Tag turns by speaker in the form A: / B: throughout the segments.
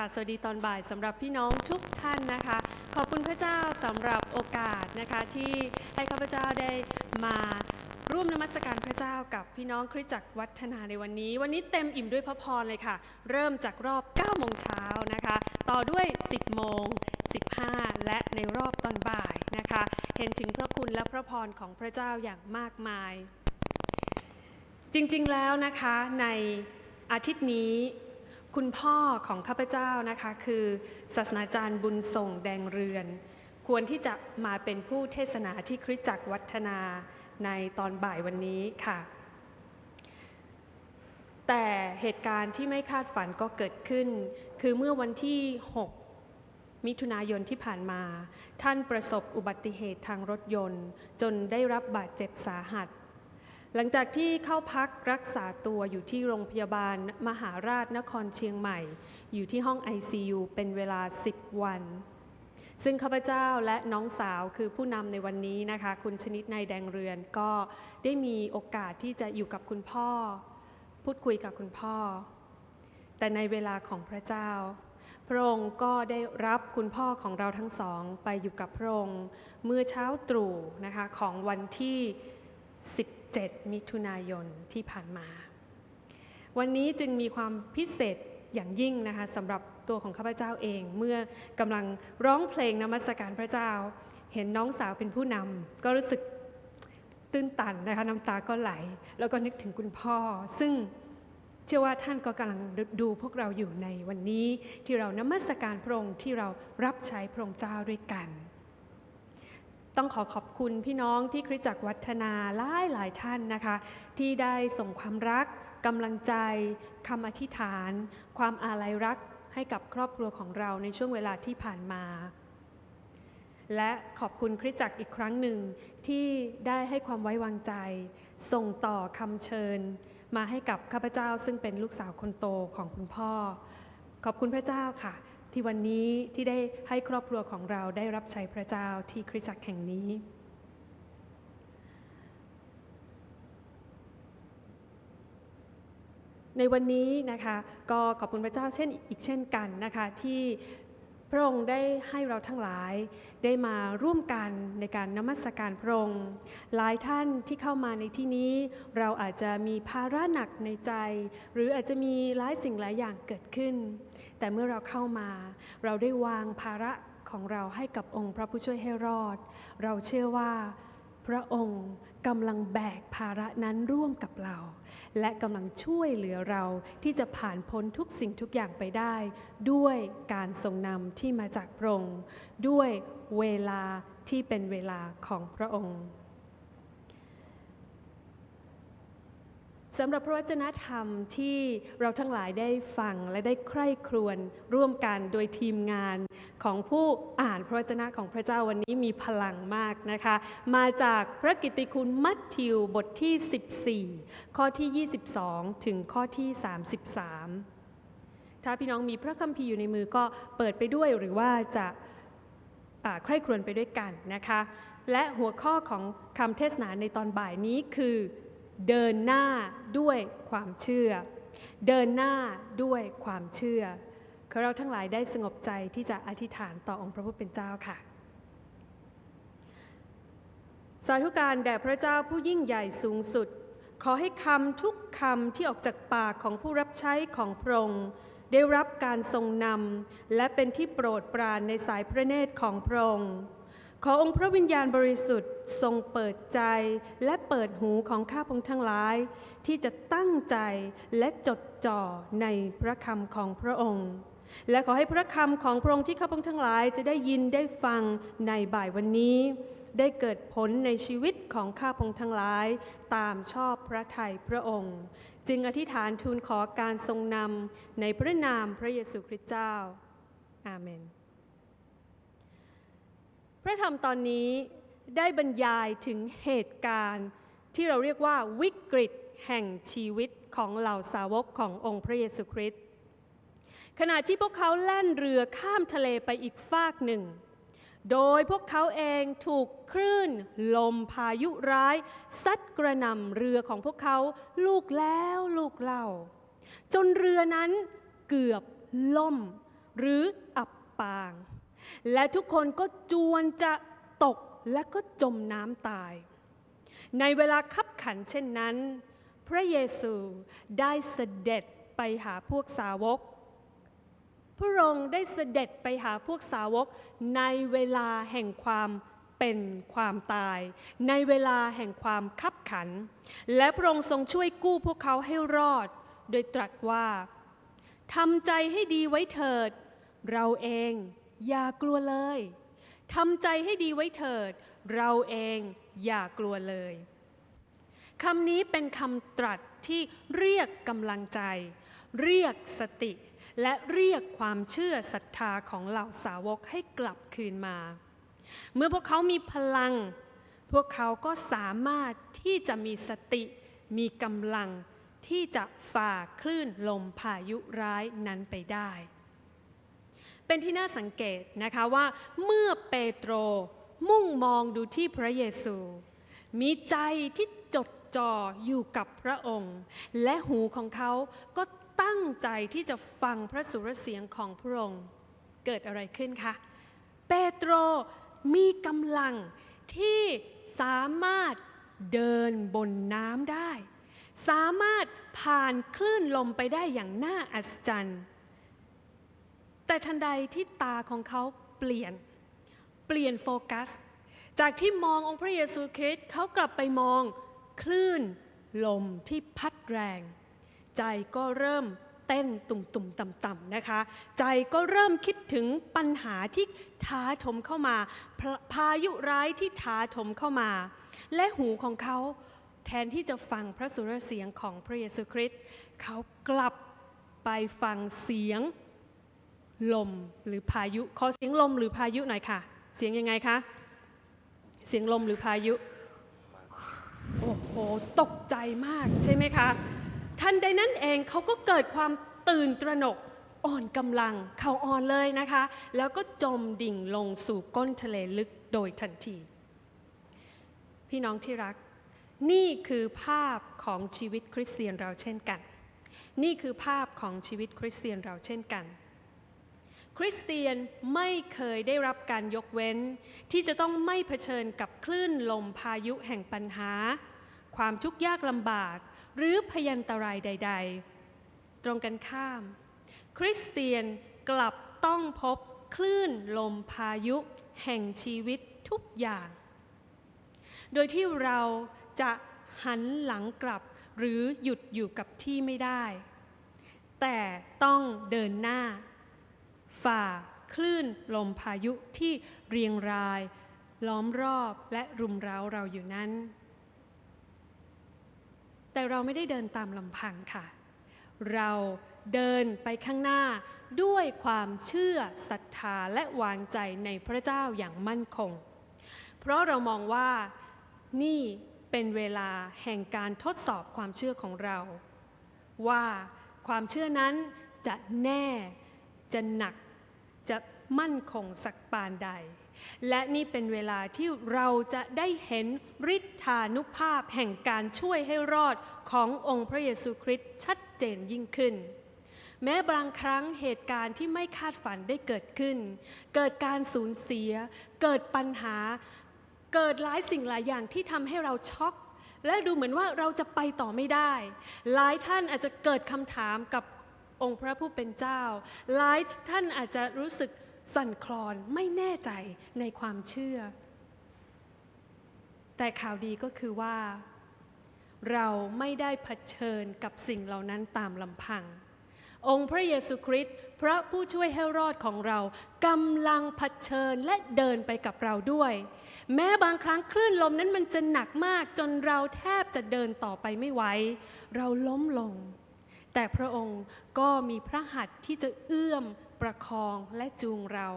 A: ค่ะ สวัสดีตอนบ่ายสำหรับพี่น้องทุกท่านนะคะ ขอบคุณพระเจ้าสำหรับโอกาสนะคะที่ให้ข้าพเจ้าได้มาร่วมนมัสการพระเจ้ากับพี่น้องคริสตจักรวัฒนาในวันนี้ วันนี้เต็มอิ่มด้วยพระพรเลยค่ะ เริ่มจากรอบ9โมงเช้านะคะ ต่อด้วย 10โมง15 และในรอบตอนบ่ายนะคะ เห็นถึงพระคุณและพระพรของพระเจ้าอย่างมากมาย จริงๆแล้วนะคะในอาทิตย์นี้ คุณพ่อของข้าพเจ้านะคะคือศาสนาจารย์บุญส่งแดงเรือน ควรที่จะมาเป็นผู้เทศนาที่คริสตจักรวัฒนาในตอนบ่ายวันนี้ค่ะ แต่เหตุการณ์ที่ไม่คาดฝันก็เกิดขึ้น คือเมื่อวันที่ 6 มิถุนายนที่ผ่านมา ท่านประสบอุบัติเหตุทางรถยนต์ จนได้รับบาดเจ็บสาหัส หลังจากที่เข้าพักรักษาตัวอยู่ที่โรงพยาบาลมหาราชนครเชียงใหม่ อยู่ที่ห้อง ICU เป็นเวลา 10 วัน ซึ่งข้าพเจ้าและน้องสาวคือผู้นำในวันนี้นะคะ คุณชนิดนายแดงเรือนก็ได้มีโอกาสที่จะอยู่กับคุณพ่อ พูดคุยกับคุณพ่อ แต่ในเวลาของพระเจ้า พระองค์ก็ได้รับคุณพ่อของเราทั้งสองไปอยู่กับพระองค์เมื่อเช้าตรู่นะคะของวันที่ 7 มิถุนายนที่ผ่านมา วันนี้จึงมีความพิเศษอย่างยิ่งนะคะสำหรับตัวของข้าพเจ้าเองเมื่อกำลังร้องเพลงนมัสการพระเจ้า เห็นน้องสาวเป็นผู้นำก็รู้สึกตื้นตันนะคะน้ำตาก็ไหล แล้วก็นึกถึงคุณพ่อ ซึ่งเชื่อว่าท่านก็กำลังดูพวกเราอยู่ในวันนี้ที่เรานมัสการพระองค์ที่เรารับใช้พระองค์เจ้าด้วยกัน ต้องขอขอบคุณพี่น้องที่คริสตจักรวัฒนาหลายหลายท่านนะคะ ที่ได้ส่งความรักกำลังใจคำอธิษฐาน ความอาลัยรักให้กับครอบครัวของเราในช่วงเวลาที่ผ่านมา และขอบคุณคริสตจักรอีกครั้งหนึ่งที่ได้ให้ความไว้วางใจ ส่งต่อคำเชิญ มาให้กับข้าพเจ้าซึ่งเป็นลูกสาวคนโตของคุณพ่อ ขอบคุณพระเจ้าค่ะ ที่วันนี้ที่ได้ให้ครอบครัวของเราได้รับใช้พระเจ้าที่คริสตจักรแห่งนี้ ในวันนี้นะคะก็ขอบคุณพระเจ้าเช่นอีกเช่นกันนะคะที่ พระองค์ได้ให้เราทั้งหลายได้มาร่วมกันในการนมัสการพระองค์ หลายท่านที่เข้ามาในที่นี้ เราอาจจะมีภาระหนักในใจ หรืออาจจะมีหลายสิ่งหลายอย่างเกิดขึ้น แต่เมื่อเราเข้ามา เราได้วางภาระของเราให้กับองค์พระผู้ช่วยให้รอด เราเชื่อว่าพระองค์ กำลังแบกภาระนั้นร่วมกับเรา และกำลังช่วยเหลือเราที่จะผ่านพ้นทุกสิ่งทุกอย่างไปได้ ด้วยการทรงนำที่มาจากพระองค์ด้วยเวลาที่เป็นเวลาของพระองค์ สำหรับพระวจนะธรรมที่เราทั้งหลายได้ฟังและได้ใคร่ครวญร่วมกันโดยทีมงานของผู้อ่านพระวจนะของพระเจ้าวันนี้มีพลังมากนะคะ มาจากพระกิตติคุณมัทธิวบทที่ 14 ข้อที่ 22 ถึงข้อที่ 33 ถ้าพี่น้องมีพระคัมภีร์อยู่ในมือก็เปิดไปด้วยหรือว่าจะใคร่ครวญไปด้วยกันนะคะ และหัวข้อของคำเทศนาในตอนบ่ายนี้คือ เดินหน้าด้วยความเชื่อ เดินหน้าด้วยความเชื่อขอเราทั้งหลายได้สงบใจที่จะอธิษฐานต่อองค์พระผู้เป็นเจ้าค่ะ สาธุการแด่พระเจ้าผู้ยิ่งใหญ่สูงสุด ขอให้คำทุกคำที่ออกจากปากของผู้รับใช้ของพระองค์ได้รับการทรงนำและเป็นที่โปรดปรานในสายพระเนตรของพระองค์ ขอองค์พระวิญญาณบริสุทธิ์ทรงเปิดใจและเปิดหูของข้าพงทั้งหลาย ที่จะตั้งใจและจดจ่อในพระคำของพระองค์ และขอให้พระคำของพระองค์ที่ข้าพงทั้งหลายจะได้ยินได้ฟังในบ่ายวันนี้ ได้เกิดผลในชีวิตของข้าพงทั้งหลาย ตามชอบพระทัยพระองค์ จึงอธิษฐานทูลขอการทรงนำในพระนามพระเยซูคริสต์เจ้า อาเมน พระธรรมตอนนี้ได้บรรยายถึงเหตุการณ์ที่เราเรียกว่าวิกฤตแห่งชีวิตของเหล่าสาวกขององค์พระเยซูคริสต์ขณะที่พวกเขาแล่นเรือข้ามทะเลไปอีกฟากหนึ่ง โดยพวกเขาเองถูกคลื่น ลมพายุร้าย ซัดกระหน่ำเรือของพวกเขาลูกแล้วลูกเล่า จนเรือนั้นเกือบล่ม หรืออับปาง และทุกคนก็จวนจะตกและก็จมน้ำตาย ในเวลาคับขันเช่นนั้น พระเยซูได้เสด็จไปหาพวกสาวก พระองค์ได้เสด็จไปหาพวกสาวก ในเวลาแห่งความเป็นความตาย ในเวลาแห่งความคับขัน และพระองค์ทรงช่วยกู้พวกเขาให้รอด โดยตรัสว่าทำใจให้ดีไว้เถิด เราเอง อย่ากลัวเลยทำใจให้ดีไว้เถิด เราเองอย่ากลัวเลยคำนี้เป็นคำตรัสที่เรียกกำลังใจ เรียกสติ และเรียกความเชื่อศรัทธาของเหล่าสาวกให้กลับคืนมา เมื่อพวกเขามีพลัง พวกเขาก็สามารถที่จะมีสติ มีกำลังที่จะฝ่าคลื่นลมพายุร้ายนั้นไปได้ เป็นที่น่าสังเกตนะคะว่าเมื่อเปโตรมุ่งมองดูที่พระเยซู มีใจที่จดจ่ออยู่กับพระองค์ และหูของเขาก็ตั้งใจที่จะฟังพระสุรเสียงของพระองค์ เกิดอะไรขึ้นคะเปโตรมีกำลังที่สามารถเดินบนน้ำได้ สามารถผ่านคลื่นลมไปได้อย่างน่าอัศจรรย์ แต่ทันใดที่ตาของเขาเปลี่ยน เปลี่ยนโฟกัส จากที่มององค์พระเยซูคริสต์เขากลับไปมองคลื่นลมที่พัดแรง ใจก็เริ่มเต้นตุ่มๆต่ำๆนะคะ ใจก็เริ่มคิดถึงปัญหาที่ท้าถมเข้ามาพาพายุร้ายที่ท้าถมเข้ามา และหูของเขาแทนที่จะฟังพระสุรเสียงของพระเยซูคริสต์เขากลับไปฟังเสียง ลมหรือพายุขอเสียงลมหรือพายุหน่อยค่ะ เสียงยังไงคะ เสียงลมหรือพายุ โอ้โห ตกใจมากใช่ไหมคะทันใดนั้นเองเขาก็เกิดความตื่นตระหนกอ่อนกำลังเขาอ่อนเลยนะคะ แล้วก็จมดิ่งลงสู่ก้นทะเลลึกโดยทันที พี่น้องที่รัก นี่คือภาพของชีวิตคริสเตียนเราเช่นกัน นี่คือภาพของชีวิตคริสเตียนเราเช่นกัน คริสเตียนไม่เคยได้รับการยกเว้น ที่จะต้องไม่เผชิญกับคลื่นลมพายุแห่งปัญหา ความทุกข์ยากลำบาก หรือพยันตรายใด ๆ ตรงกันข้าม คริสเตียนกลับต้องพบคลื่นลมพายุแห่งชีวิตทุกอย่าง โดยที่เราจะหันหลังกลับหรือหยุดอยู่กับที่ไม่ได้ แต่ต้องเดินหน้า ฝ่าคลื่นลมพายุที่เรียงราย ล้อมรอบและรุมเร้าเราอยู่นั้น แต่เราไม่ได้เดินตามลำพังค่ะ เราเดินไปข้างหน้าด้วยความเชื่อศรัทธาและวางใจในพระเจ้าอย่างมั่นคง เพราะเรามองว่านี่เป็นเวลาแห่งการทดสอบความเชื่อของเรา ว่าความเชื่อนั้นจะแน่จะหนัก จะมั่นคงสักปานใด และนี่เป็นเวลาที่เราจะได้เห็นฤทธานุภาพแห่งการช่วยให้รอดขององค์พระเยซูคริสต์ชัดเจนยิ่งขึ้น แม้บางครั้งเหตุการณ์ที่ไม่คาดฝันได้เกิดขึ้น เกิดการสูญเสีย เกิดปัญหา เกิดหลายสิ่งหลายอย่างที่ทำให้เราช็อกและดูเหมือนว่าเราจะไปต่อไม่ได้ หลายท่านอาจจะเกิดคำถามกับ องค์พระผู้เป็นเจ้า หลายท่านอาจจะรู้สึกสั่นคลอนไม่แน่ใจในความเชื่อ แต่ข่าวดีก็คือว่า เราไม่ได้เผชิญกับสิ่งเหล่านั้นตามลำพัง องค์พระเยซูคริสต์พระผู้ช่วยให้รอดของเรากำลังเผชิญและเดินไปกับเราด้วย แม้บางครั้งคลื่นลมนั้นมันจะหนักมากจนเราแทบจะเดินต่อไปไม่ไหวเราล้มลง แต่พระองค์ก็มีพระหัตถ์ที่จะเอื้อมประคองและจูงเรา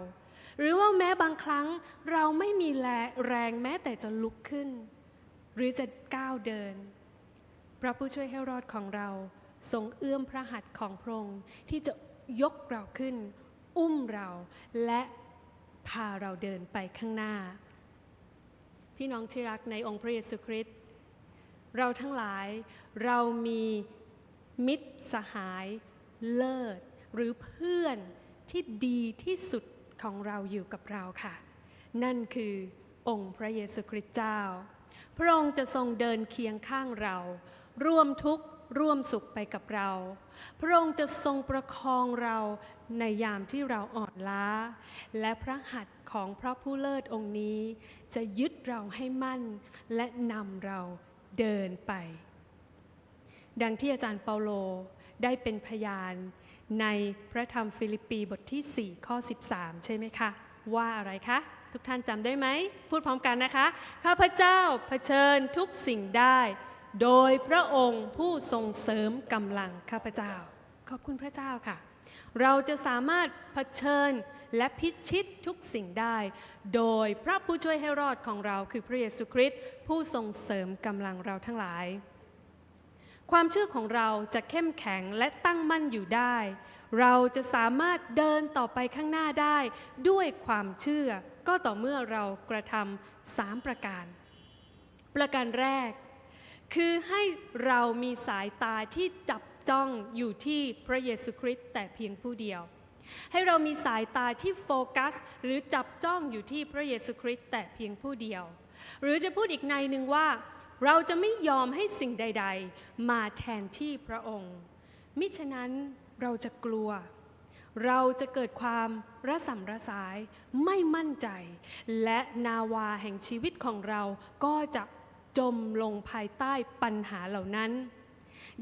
A: หรือว่าแม้บางครั้งเราไม่มีแรงแม้แต่จะลุกขึ้น หรือจะก้าวเดิน พระผู้ช่วยให้รอดของเราทรงเอื้อมพระหัตถ์ของพระองค์ที่จะยกเราขึ้น อุ้มเราและพาเราเดินไปข้างหน้า พี่น้องที่รักในองค์พระเยซูคริสต์เราทั้งหลายเรามี มิตรสหายเลิศ หรือเพื่อนที่ดีที่สุดของเราอยู่กับเราค่ะ นั่นคือองค์พระเยซูคริสต์เจ้า พระองค์จะทรงเดินเคียงข้างเรา ร่วมทุกข์ร่วมสุขไปกับเรา พระองค์จะทรงประคองเราในยามที่เราอ่อนล้า และพระหัตถ์ของพระผู้เลิศองค์นี้ จะยึดเราให้มั่นและนำเราเดินไป ดังที่อาจารย์เปาโลได้เป็นพยานในพระธรรมฟิลิปปีบทที่ 4 ข้อ 13 ใช่ไหมคะ ว่าอะไรคะ ทุกท่านจำได้ไหม พูดพร้อมกันนะคะ ข้าพเจ้าเผชิญทุกสิ่งได้ โดยพระองค์ผู้ทรงเสริมกำลังข้าพเจ้า ขอบคุณพระเจ้าค่ะ เราจะสามารถเผชิญและพิชิตทุกสิ่งได้ โดยพระผู้ช่วยให้รอดของเราคือพระเยซูคริสต์ผู้ทรงเสริมกำลังเราทั้งหลาย ความเชื่อของเราจะเข้มแข็งและตั้งมั่นอยู่ได้ เราจะสามารถเดินต่อไปข้างหน้าได้ด้วยความเชื่อ ก็ต่อเมื่อเรากระทำสามประการ ประการแรก คือให้เรามีสายตาที่จับจ้องอยู่ที่พระเยซูคริสต์แต่เพียงผู้เดียว ให้เรามีสายตาที่โฟกัส หรือจับจ้องอยู่ที่พระเยซูคริสต์แต่เพียงผู้เดียว หรือจะพูดอีกในหนึ่งว่า เราจะไม่ยอมให้สิ่งใด ๆ มาแทนที่พระองค์ มิฉะนั้นเราจะกลัว เราจะเกิดความระสำระสายไม่มั่นใจ และนาวาแห่งชีวิตของเราก็จะจมลงภายใต้ปัญหาเหล่านั้น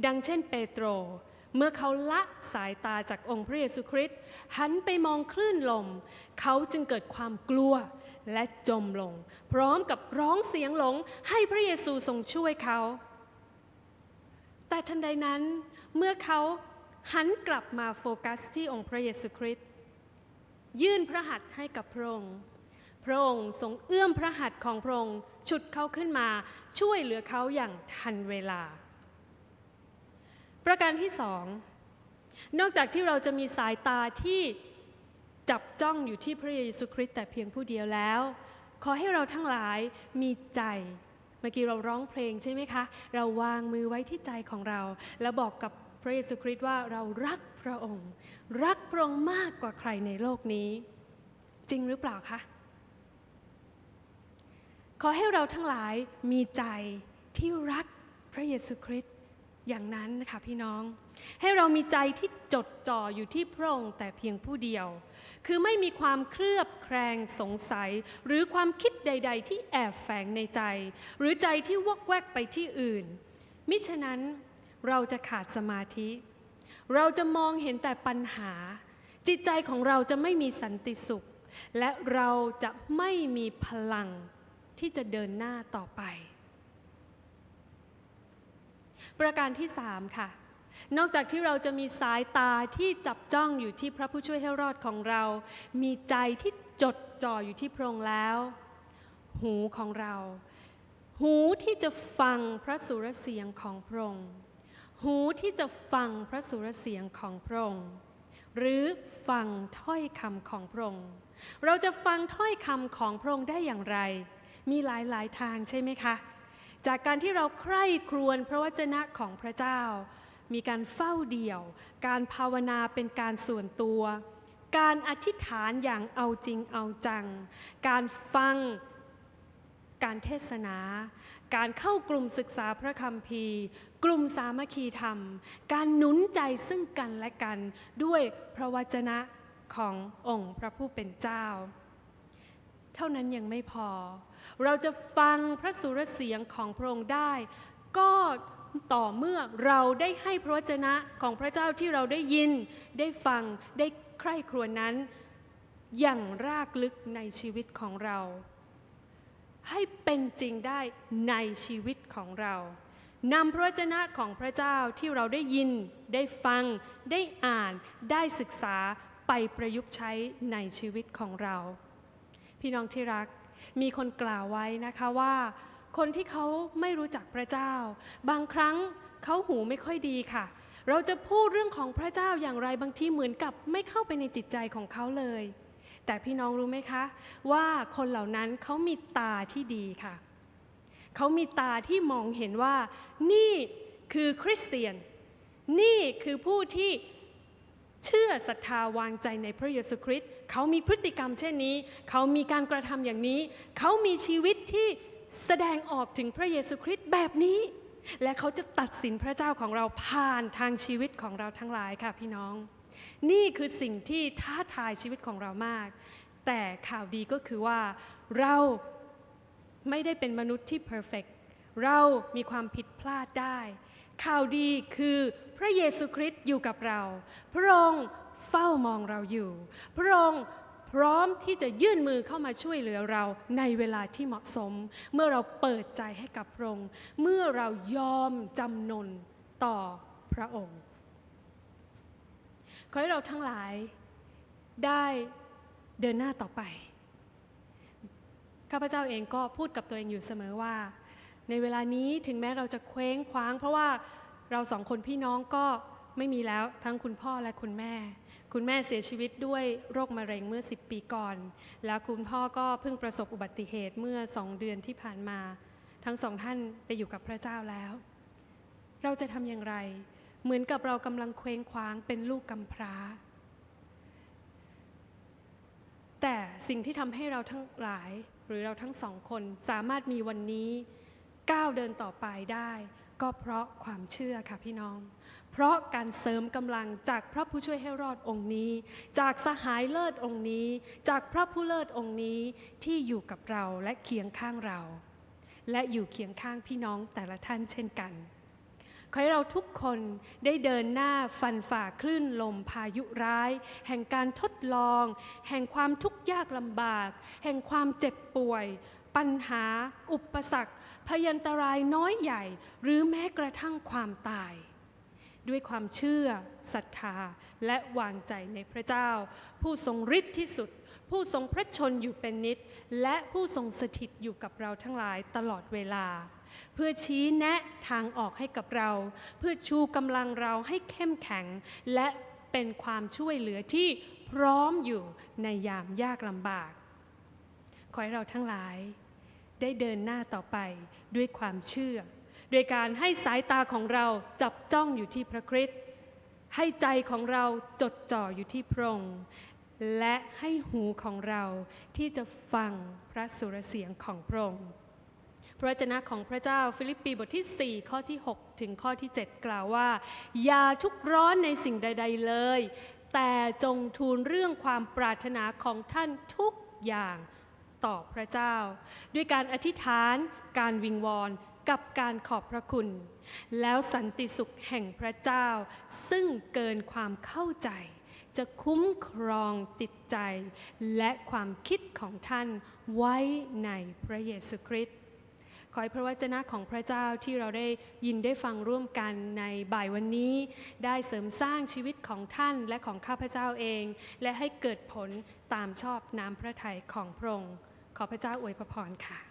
A: ดังเช่นเปโตร เมื่อเขาละสายตาจากองค์พระเยซูคริสต์หันไปมองคลื่นลม เขาจึงเกิดความกลัว และจมลง พร้อมกับร้องเสียงหลงให้พระเยซูทรงช่วยเขา แต่ทันใดนั้นเมื่อเขาหันกลับมาโฟกัสที่องค์พระเยซูคริสต์ยื่นพระหัตถ์ให้กับพระองค์ พระองค์ทรงเอื้อมพระหัตถ์ของพระองค์ฉุดเขาขึ้นมาช่วยเหลือเขาอย่างทันเวลา ประการที่สองนอกจากที่เราจะมีสายตาที่ จับจ้องอยู่ที่พระเยซูคริสต์แต่เพียงผู้เดียวแล้ว ขอให้เราทั้งหลายมีใจ เมื่อกี้เราร้องเพลงใช่ไหมคะ เราวางมือไว้ที่ใจของเรา แล้วบอกกับพระเยซูคริสต์ว่าเรารักพระองค์ รักพระองค์มากกว่าใครในโลกนี้ จริงหรือเปล่าคะ ขอให้เราทั้งหลายมีใจที่รักพระเยซูคริสต์อย่างนั้นนะคะพี่น้อง ให้เรามีใจที่ จดจ่ออยู่ที่พระองค์แต่เพียงผู้เดียว คือไม่มีความเคลือบแคลงสงสัย หรือความคิดใด ๆ ที่แอบแฝงในใจ หรือใจที่วอกแวกไปที่อื่น มิฉะนั้นเราจะขาดสมาธิ เราจะมองเห็นแต่ปัญหา จิตใจของเราจะไม่มีสันติสุข และเราจะไม่มีพลังที่จะเดินหน้าต่อไป ประการที่สามค่ะ นอกจากที่เราจะมีสายตาที่จับจ้องอยู่ที่พระผู้ช่วยให้รอดของเรา มีใจที่จดจ่ออยู่ที่พระองค์แล้ว หูของเรา หูที่จะฟังพระสุรเสียงของพระองค์ หูที่จะฟังพระสุรเสียงของพระองค์ หรือฟังถ้อยคำของพระองค์ เราจะฟังถ้อยคำของพระองค์ได้อย่างไร มีหลายหลายทางใช่ไหมคะ จากการที่เราใคร่ครวญพระวจนะของพระเจ้า มีการเฝ้าเดี่ยว การภาวนาเป็นการส่วนตัว การอธิษฐานอย่างเอาจริงเอาจัง การฟังการเทศนา การเข้ากลุ่มศึกษาพระคัมภีร์ กลุ่มสามัคคีธรรม การหนุนใจซึ่งกันและกันด้วยพระวจนะขององค์พระผู้เป็นเจ้า เท่านั้นยังไม่พอ เราจะฟังพระสุรเสียงของพระองค์ได้ ก็ ต่อเมื่อเราได้ให้พระวจนะของพระเจ้าที่เราได้ยิน ได้ฟังได้ใคร่ครวญนั้น อย่างรากลึกในชีวิตของเรา ให้เป็นจริงได้ในชีวิตของเรานำพระวจนะของพระเจ้าที่เราได้ยิน ได้ฟัง ได้อ่าน ได้ศึกษาไปประยุกต์ใช้ในชีวิตของเรา พี่น้องที่รักมีคนกล่าวไว้นะคะว่า คนที่เขาไม่รู้จักพระเจ้า บางครั้งเขาหูไม่ค่อยดีค่ะ เราจะพูดเรื่องของพระเจ้าอย่างไรบางทีเหมือนกับไม่เข้าไปในจิตใจของเขาเลย แต่พี่น้องรู้ไหมคะ ว่าคนเหล่านั้นเขามีตาที่ดีค่ะ เขามีตาที่มองเห็นว่า นี่คือคริสเตียน นี่คือผู้ที่เชื่อศรัทธาวางใจในพระเยซูคริสต์เขามีพฤติกรรมเช่นนี้ เขามีการกระทำอย่างนี้ เขามีชีวิตที่ แสดงออกถึงพระเยซูคริสต์แบบนี้ และเขาจะตัดสินพระเจ้าของเราผ่านทางชีวิตของเราทั้งหลายค่ะพี่น้อง นี่คือสิ่งที่ท้าทายชีวิตของเรามาก แต่ข่าวดีก็คือว่าเราไม่ได้เป็นมนุษย์ที่เพอร์เฟกเรามีความผิดพลาดได้ ข่าวดีคือพระเยซูคริสต์อยู่กับเรา พระองค์เฝ้ามองเราอยู่ พระองค์ พร้อมที่จะยื่นมือเข้ามาช่วยเหลือเราในเวลาที่เหมาะสม เมื่อเราเปิดใจให้กับพระองค์ เมื่อเรายอมจำนนต่อพระองค์ ขอให้เราทั้งหลายได้เดินหน้าต่อไป ข้าพเจ้าเองก็พูดกับตัวเองอยู่เสมอว่า ในเวลานี้ถึงแม้เราจะเคว้งคว้าง เพราะว่าเราสองคนพี่น้องก็ไม่มีแล้วทั้งคุณพ่อและคุณแม่ คุณแม่เสียชีวิตด้วยโรคมะเร็งเมื่อ 10 ปีก่อน แล้วคุณพ่อก็เพิ่งประสบอุบัติเหตุเมื่อสองเดือนที่ผ่านมา ทั้งสองท่านไปอยู่กับพระเจ้าแล้ว เราจะทำอย่างไร เหมือนกับเรากำลังเคว้งคว้างเป็นลูกกำพร้า แต่สิ่งที่ทำให้เราทั้งหลายหรือเราทั้งสองคนสามารถมีวันนี้ก้าวเดินต่อไปได้ ก็เพราะความเชื่อค่ะพี่น้อง เพราะการเสริมกำลังจากพระผู้ช่วยให้รอดองค์นี้ จากสหายเลิศองค์นี้ จากพระผู้เลิศองค์นี้ที่อยู่กับเราและเคียงข้างเรา และอยู่เคียงข้างพี่น้องแต่ละท่านเช่นกันขอให้เราทุกคนได้เดินหน้าฟันฝ่าคลื่นลมพายุร้าย แห่งการทดลอง แห่งความทุกข์ยากลำบาก แห่งความเจ็บป่วย ปัญหา อุปสรรค พยันตรายน้อยใหญ่หรือแม้กระทั่งความตาย ด้วยความเชื่อศรัทธาและวางใจในพระเจ้า ผู้ทรงฤทธิ์ที่สุด ผู้ทรงพระชนอยู่เป็นนิด และผู้ทรงสถิตอยู่กับเราทั้งหลายตลอดเวลา เพื่อชี้แนะทางออกให้กับเรา เพื่อชูกำลังเราให้เข้มแข็ง และเป็นความช่วยเหลือที่พร้อมอยู่ในยามยากลำบาก ขอให้เราทั้งหลาย ได้เดินหน้าต่อไปด้วยความเชื่อ โดยการให้สายตาของเราจับจ้องอยู่ที่พระคริสต์ให้ใจของเราจดจ่ออยู่ที่พระองค์และให้หูของเราที่จะฟังพระสุรเสียงของพระองค์พระวจนะของพระเจ้าฟิลิปปีบทที่ 4 ข้อที่ 6 ถึงข้อที่ 7 กล่าวว่า อย่าทุกร้อนในสิ่งใด ๆเลย แต่จงทูลเรื่องความปรารถนาของท่านทุกอย่าง ต่อพระเจ้า ด้วยการอธิษฐาน การวิงวอนกับการขอบพระคุณ แล้วสันติสุขแห่งพระเจ้า ซึ่งเกินความเข้าใจ จะคุ้มครองจิตใจ และความคิดของท่านไว้ในพระเยซูคริสต์ขอให้พระวจนะของพระเจ้าที่เราได้ยินได้ฟังร่วมกันในบ่ายวันนี้ ได้เสริมสร้างชีวิตของท่านและของข้าพเจ้าเอง และให้เกิดผลตามชอบน้ำพระทัยของพระองค์ ขอพระเจ้าอวยพรค่ะ